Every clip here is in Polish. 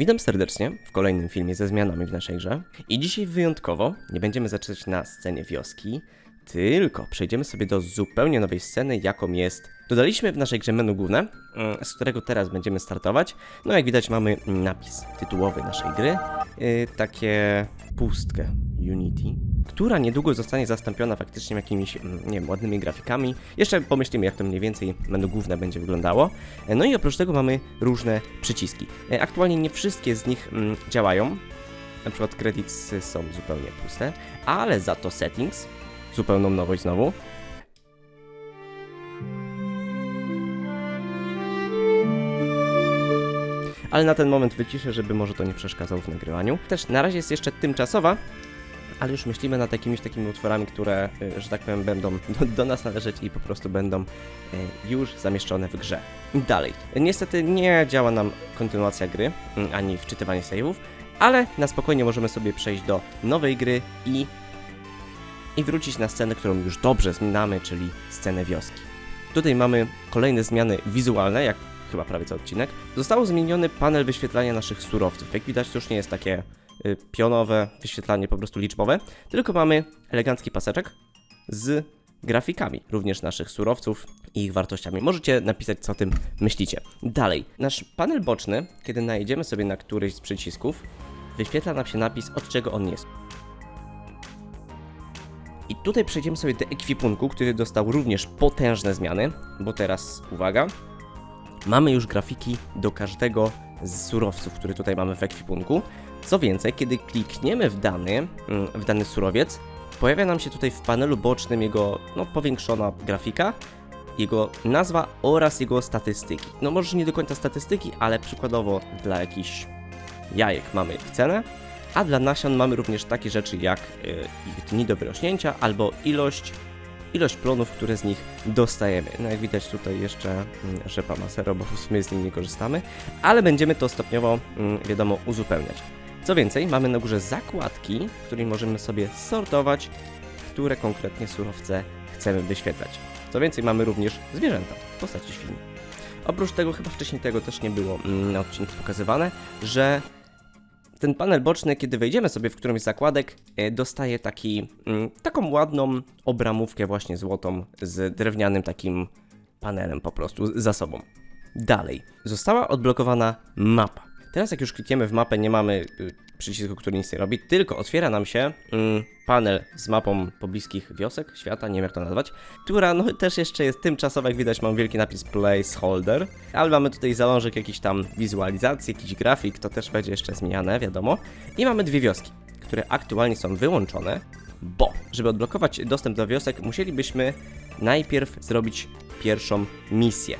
Witam serdecznie w kolejnym filmie ze zmianami w naszej grze. I dzisiaj wyjątkowo nie będziemy zaczynać na scenie wioski, tylko przejdziemy sobie do zupełnie nowej sceny, jaką jest. Dodaliśmy w naszej grze menu główne, mm, z którego teraz będziemy startować. No jak widać mamy napis tytułowy naszej gry, yy, takie pustkę Unity, która niedługo zostanie zastąpiona faktycznie jakimiś, mm, nie wiem, ładnymi grafikami. Jeszcze pomyślimy, jak to mniej więcej menu główne będzie wyglądało. E, No i oprócz tego mamy różne przyciski. E, Aktualnie nie wszystkie z nich mm, działają. Na przykład credits są zupełnie puste, ale za to settings, zupełną nowość znowu. Ale na ten moment wyciszę, żeby może to nie przeszkadzało w nagrywaniu. Też na razie jest jeszcze tymczasowa, ale już myślimy nad jakimiś takimi utworami, które, y, że tak powiem, będą do, do nas należeć i po prostu będą y, już zamieszczone w grze. Dalej. Niestety nie działa nam kontynuacja gry, y, ani wczytywanie save'ów, ale na spokojnie możemy sobie przejść do nowej gry i, i wrócić na scenę, którą już dobrze znamy, czyli scenę wioski. Tutaj mamy kolejne zmiany wizualne, jak chyba prawie cały odcinek. Został zmieniony panel wyświetlania naszych surowców. Jak widać, to już nie jest takie pionowe wyświetlanie, po prostu liczbowe, tylko mamy elegancki paseczek z grafikami również naszych surowców i ich wartościami. Możecie napisać, co o tym myślicie. Dalej, nasz panel boczny, kiedy najedziemy sobie na któryś z przycisków, wyświetla nam się napis, od czego on jest. I tutaj przejdziemy sobie do ekwipunku, który dostał również potężne zmiany, bo teraz, uwaga, mamy już grafiki do każdego z surowców, które tutaj mamy w ekwipunku. Co więcej, kiedy klikniemy w dany, mm, w dany surowiec, pojawia nam się tutaj w panelu bocznym jego no, powiększona grafika, jego nazwa oraz jego statystyki. No może nie do końca statystyki, ale przykładowo dla jakichś jajek mamy ich cenę, a dla nasion mamy również takie rzeczy jak y, ich dni do wyrośnięcia albo ilość ilość plonów, które z nich dostajemy. No jak widać tutaj jeszcze mm, rzepa ma zero, bo w sumie z nim nie korzystamy, ale będziemy to stopniowo, mm, wiadomo, uzupełniać. Co więcej, mamy na górze zakładki, w której możemy sobie sortować, które konkretnie surowce chcemy wyświetlać. Co więcej, mamy również zwierzęta w postaci świni. Oprócz tego, chyba wcześniej tego też nie było mm, na odcinku pokazywane, że ten panel boczny, kiedy wejdziemy sobie w którąś z zakładek, e, dostaje taki, mm, taką ładną obramówkę właśnie złotą z drewnianym takim panelem po prostu za sobą. Dalej, została odblokowana mapa. Teraz jak już klikniemy w mapę, nie mamy y, przycisku, który nic nie robi, tylko otwiera nam się mm, panel z mapą pobliskich wiosek, świata, nie wiem jak to nazwać, która no też jeszcze jest tymczasowa, jak widać mam wielki napis placeholder, ale mamy tutaj zalążek jakiś tam wizualizacji, jakiś grafik, to też będzie jeszcze zmieniane, wiadomo. I mamy dwie wioski, które aktualnie są wyłączone, bo żeby odblokować dostęp do wiosek, musielibyśmy najpierw zrobić pierwszą misję.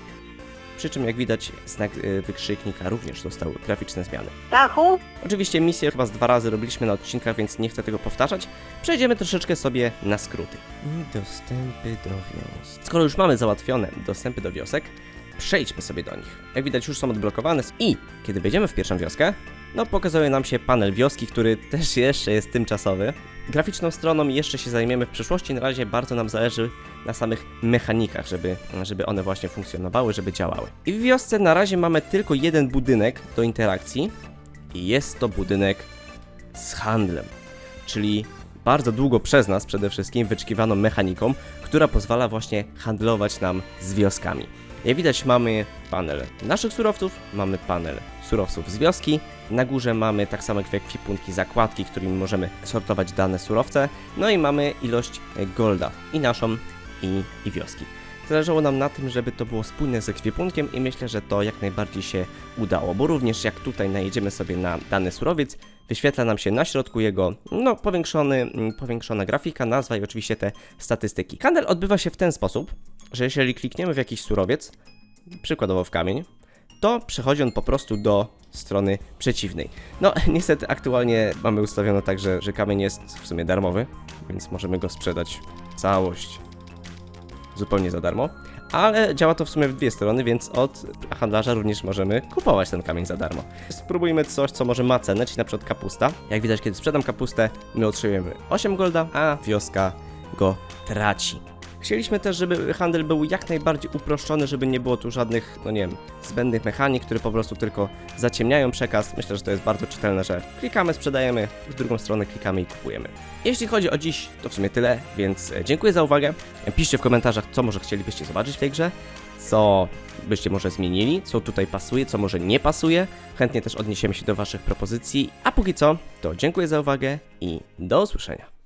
Przy czym, jak widać, znak y, wykrzyknika również dostał graficzne zmiany. Stachu? Oczywiście misję chyba z dwa razy robiliśmy na odcinkach, więc nie chcę tego powtarzać. Przejdziemy troszeczkę sobie na skróty. I dostępy do wiosek. Skoro już mamy załatwione dostępy do wiosek, przejdźmy sobie do nich. Jak widać już są odblokowane i kiedy wejdziemy w pierwszą wioskę, no pokazuje nam się panel wioski, który też jeszcze jest tymczasowy. Graficzną stroną jeszcze się zajmiemy w przyszłości, na razie bardzo nam zależy na samych mechanikach, żeby, żeby one właśnie funkcjonowały, żeby działały. I w wiosce na razie mamy tylko jeden budynek do interakcji i jest to budynek z handlem, czyli bardzo długo przez nas przede wszystkim wyczekiwaną mechaniką, która pozwala właśnie handlować nam z wioskami. Jak widać mamy panel naszych surowców, mamy panel surowców z wioski, na górze mamy tak samo jak w ekwipunki zakładki, którymi możemy sortować dane surowce, no i mamy ilość golda i naszą i, i wioski. Zależało nam na tym, żeby to było spójne z ekwipunkiem i myślę, że to jak najbardziej się udało, bo również jak tutaj najedziemy sobie na dany surowiec, wyświetla nam się na środku jego no, powiększony, powiększona grafika, nazwa i oczywiście te statystyki. Handel odbywa się w ten sposób, że jeżeli klikniemy w jakiś surowiec, przykładowo w kamień, to przechodzi on po prostu do strony przeciwnej. No, niestety aktualnie mamy ustawione tak, że, że kamień jest w sumie darmowy, więc możemy go sprzedać całość zupełnie za darmo. Ale działa to w sumie w dwie strony, więc od handlarza również możemy kupować ten kamień za darmo. Spróbujmy coś, co może ma cenę, czyli na przykład kapusta. Jak widać, kiedy sprzedam kapustę, my otrzymujemy 8 golda, a wioska go traci. Chcieliśmy też, żeby handel był jak najbardziej uproszczony, żeby nie było tu żadnych, no nie wiem, zbędnych mechanik, które po prostu tylko zaciemniają przekaz. Myślę, że to jest bardzo czytelne, że klikamy, sprzedajemy, w drugą stronę klikamy i kupujemy. Jeśli chodzi o dziś, to w sumie tyle, więc e, dziękuję za uwagę. Piszcie w komentarzach, co może chcielibyście zobaczyć w tej grze, co byście może zmienili, co tutaj pasuje, co może nie pasuje. Chętnie też odniesiemy się do Waszych propozycji. A póki co, to dziękuję za uwagę i do usłyszenia.